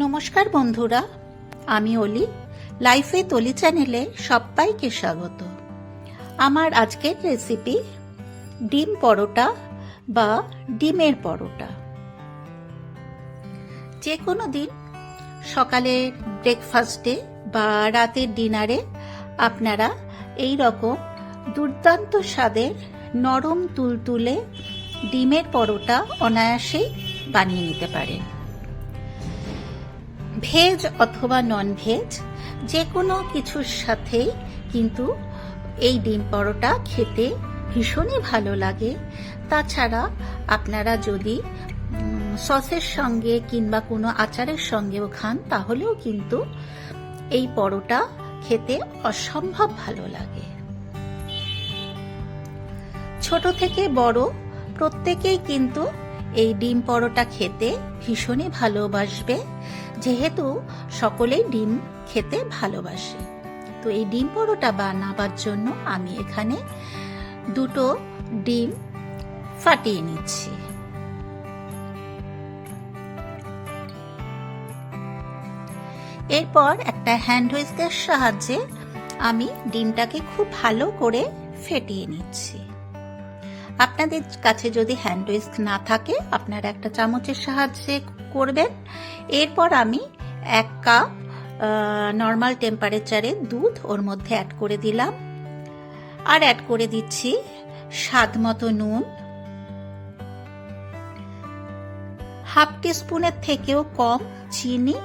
নমস্কার বন্ধুরা, আমি অলি, লাইফে তলি চ্যানেলে সবাইকে স্বাগত। আমার আজকের রেসিপি ডিম পরোটা বা ডিমের পরোটা। যে কোনো দিন সকালে ব্রেকফাস্টে বা রাতের ডিনারে আপনারা এই রকম দুর্দান্ত স্বাদের নরম তুলতুলে ডিমের পরোটা অনায়াসেই বানিয়ে নিতে পারেন। ভেজ অথবা নন ভেজ যে কোনো কিছুর সাথেই কিন্তু এই ডিম পরোটা খেতে ভীষণই ভালো লাগে। তাছাড়া আপনারা যদি সসের সঙ্গে কিংবা কোনো আচারের সঙ্গেও খান, তাহলেও কিন্তু এই পরোটা খেতে অসম্ভব ভালো লাগে। ছোট থেকে বড় প্রত্যেকেই কিন্তু এই ডিম পরোটা খেতে ভীষণই ভালোবাসবে। যেহেতু সকলেই ডিম খেতে ভালোবাসে। তো এই ডিম পরোটা বানাবার জন্য আমি এখানে দুটো ডিম ফাটিয়ে নিচ্ছি। এরপর একটা হ্যান্ড হুইস্কের সাহায্যে আমি ডিমটাকে খুব ভালো করে ফেটিয়ে নিচ্ছি। আপনাদের কাছে যদি হ্যান্ড হুইস্ক না থাকে, আপনারা একটা চামচের সাহায্যে করবেন এরপর আমি এক কাপ নর্মাল টেম্পারেচারে দুধ ওর মধ্যে অ্যাড করে দিলাম। আর অ্যাড করে দিচ্ছি স্বাদ মতো নুন। হাফ টিস্পুনের থেকেও কম চিনি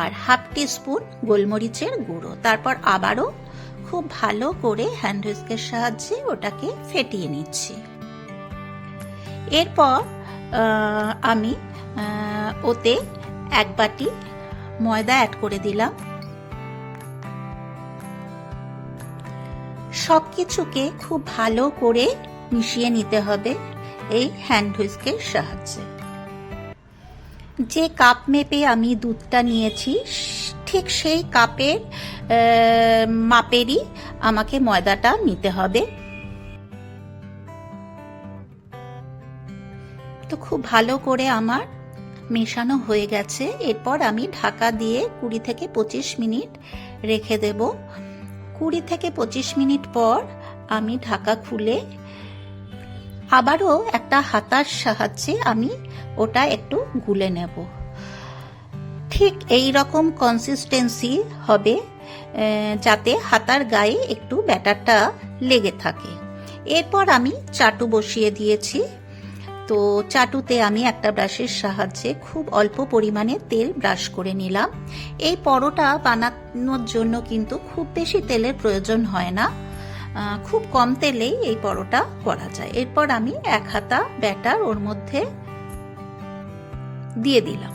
আর হাফ টিস্পুন গোলমরিচের গুঁড়ো। তারপর আবারও খুব ভালো করে হ্যান্ড হুইস্কের সাহায্যে ওটাকে ফেটিয়ে নিচ্ছি। এরপর আমি ওতে এক বাটি ময়দা অ্যাড করে দিলাম। সব কিছুকে খুব ভালো করে মিশিয়ে নিতে হবে এই হ্যান্ড হুইস্কের সাহায্যে। যে কাপ মেপে আমি দুধটা নিয়েছি, ঠিক সেই কাপের মাপেরই আমাকে ময়দাটা নিতে হবে। তো খুব ভালো করে আমার মেশানো হয়ে গেছে। এরপর আমি ঢাকা দিয়ে কুড়ি থেকে পঁচিশ মিনিট রেখে দেব। কুড়ি থেকে পঁচিশ মিনিট পর আমি ঢাকা খুলে আবারও একটা হাতার সাহায্যে আমি ওটা একটু গুলে নেব। ঠিক এই রকম কনসিস্টেন্সি হবে যাতে হাতার গায়ে একটু ব্যাটারটা লেগে থাকে। এরপর আমি চাটু বসিয়ে দিয়েছি। তো চাটুতে আমি একটা ব্রাশের সাহায্যে খুব অল্প পরিমাণে তেল ব্রাশ করে নিলাম। এই পরোটা বানানোর জন্য কিন্তু খুব বেশি তেলের প্রয়োজন হয় না। খুব কম তেলেই এই পরোটা করা যায়। এরপর আমি এক হাতা ব্যাটার ওর মধ্যে দিয়ে দিলাম।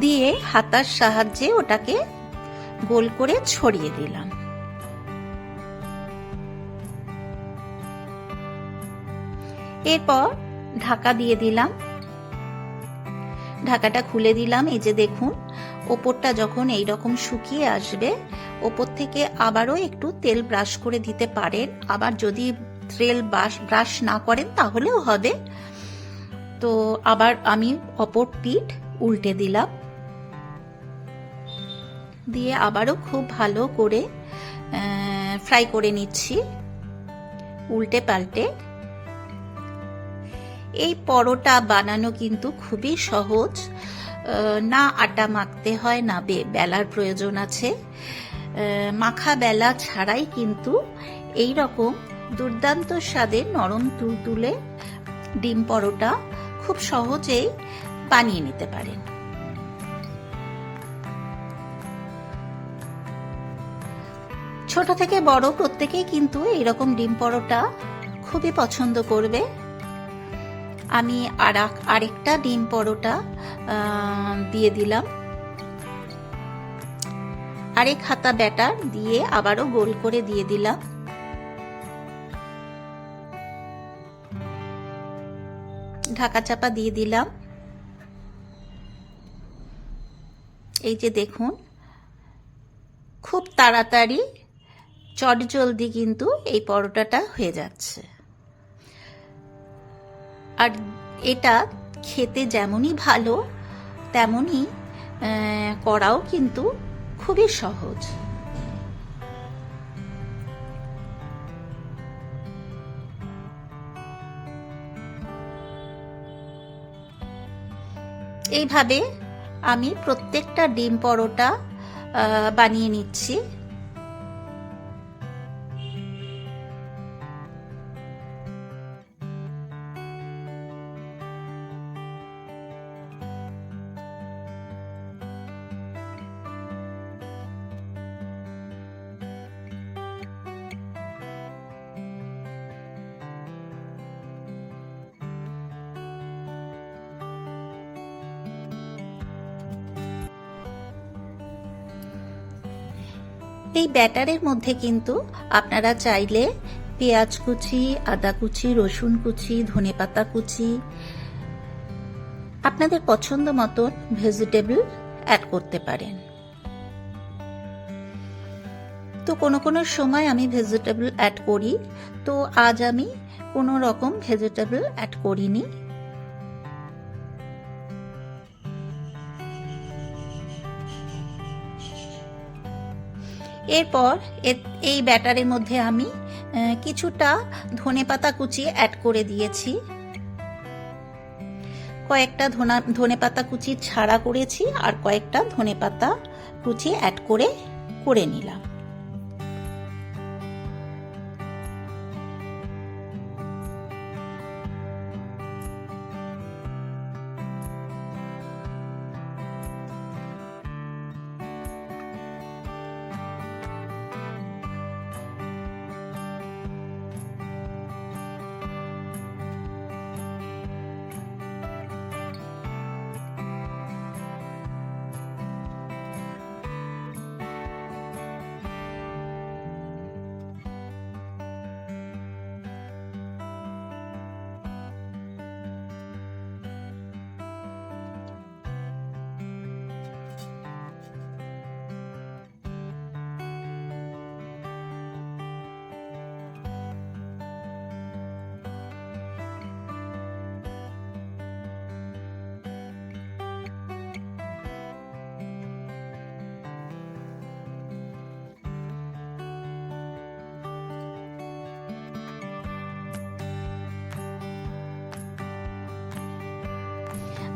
দিয়ে হাতার সাহায্যে ওটাকে গোল করে ছড়িয়ে দিলাম। এরপর ঢাকা দিয়ে দিলাম। ঢাকাটা খুলে দিলাম, এই যে দেখুন, ওপরটা যখন এই রকম শুকিয়ে আসবে, ওপর থেকে আবারও একটু তেল ব্রাশ করে দিতে পারেন। আবার যদি তেল ব্রাশ না করেন তাহলেও হবে। তো আবার আমি অপর পিঠ উল্টে দিলাম। দিয়ে আবারও খুব ভালো করে ফ্রাই করে নিচ্ছি। উল্টে পাল্টে এই পরোটা বানানো কিন্তু খুবই সহজ। না আটা মাখতে হয়, না বেলার প্রয়োজন আছে। মাখা বেলা ছাড়াই কিন্তু এই রকম দুর্দান্ত স্বাদের নরম তুলতুলে ডিম পরোটা খুব সহজেই বানিয়ে নিতে পারেন। ছোট থেকে বড় প্রত্যেকেই কিন্তু এইরকম ডিম পরোটা খুবই পছন্দ করবে। আমি আর আরেকটা ডিম পরোটা দিয়ে দিলাম। আরেক হাতা ব্যাটার দিয়ে আবারও গোল করে দিয়ে দিলাম। ঢাকা চাপা দিয়ে দিলাম। এই যে দেখুন, খুব তাড়াতাড়ি চটজলদি কিন্তু এই পরোটাটা হয়ে যাচ্ছে। আর এটা খেতে যেমনই ভালো, তেমনই করাও কিন্তু খুবই সহজ। এইভাবে আমি প্রত্যেকটা ডিম পরোটা বানিয়ে নিচ্ছি। এই ব্যাটারের মধ্যে কিন্তু আপনারা চাইলে পেঁয়াজ কুচি, আদা কুচি, রসুন কুচি ধনেপাতা কুচি, আপনাদের পছন্দ মতন ভেজিটেবল অ্যাড করতে পারেন। তো কোনো কোনো সময় আমি ভেজিটেবল অ্যাড করি, তো আজ আমি কোনো রকম ভেজিটেবল অ্যাড করিনি। এরপর এই ব্যাটারের মধ্যে আমি কিছুটা ধনে পাতা কুচি অ্যাড করে দিয়েছি। কয়েকটা ধনা পাতা কুচি ছাড়া করেছি আর কয়েকটা ধনে পাতা কুচি অ্যাড করে করে নিলাম।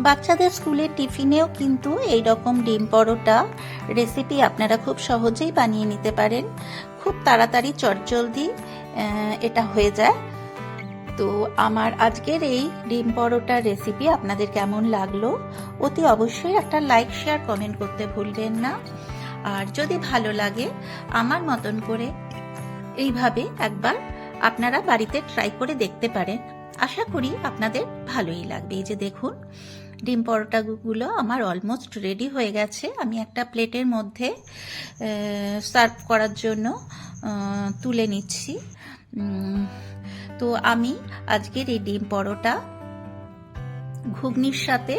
বাচ্চাদের স্কুলের টিফিনেও কিন্তু এই রকম ডিম পরোটা রেসিপি আপনারা খুব সহজেই বানিয়ে নিতে পারেন। খুব তাড়াতাড়ি, চটজলদি এটা হয়ে যায়। তো আমার আজকের এই ডিম পরোটার রেসিপি আপনাদের কেমন লাগল? অতি অবশ্যই একটা লাইক শেয়ার কমেন্ট করতে ভুলবেন না। আর যদি ভালো লাগে, আমার মতন করে এইভাবে একবার আপনারা বাড়িতে ট্রাই করে দেখতে পারেন। আশা করি আপনাদের ভালোই লাগবে। এই যে দেখুন ডিম পরোটাগুলো আমার অলমোস্ট রেডি হয়ে গেছে। আমি একটা প্লেটের মধ্যে সার্ভ করার জন্য তুলে নিচ্ছি। তো আমি আজকের এই ডিম পরোটা ঘুগনির সাথে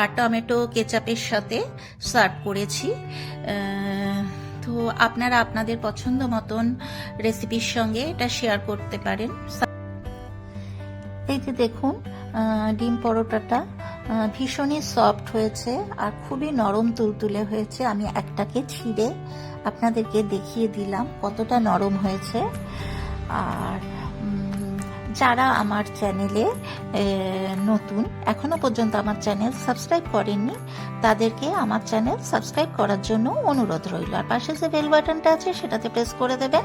আর টমেটো কেচাপের সাথে সার্ভ করেছি। তো আপনারা আপনাদের পছন্দ মতন রেসিপির সঙ্গে এটা শেয়ার করতে পারেন। এই যে দেখুন ডিম পরোটাটা ভীষণই সফট হয়েছে আর খুবই নরম তুলতুলে হয়েছে। আমি একটাকে ছিঁড়ে আপনাদেরকে দেখিয়ে দিলাম কতটা নরম হয়েছে। আর যারা আমার চ্যানেলে নতুন, এখনও পর্যন্ত আমার চ্যানেল সাবস্ক্রাইব করেননি, তাদেরকে আমার চ্যানেল সাবস্ক্রাইব করার জন্য অনুরোধ রইল। আর পাশে যে বেল বাটনটা আছে, সেটাতে প্রেস করে দেবেন।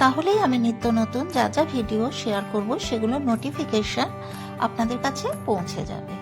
তাহলেই আমি নিত্য নতুন যা যা ভিডিও শেয়ার করব, সেগুলোর নোটিফিকেশন আপনাদের কাছে পৌঁছে যাবে।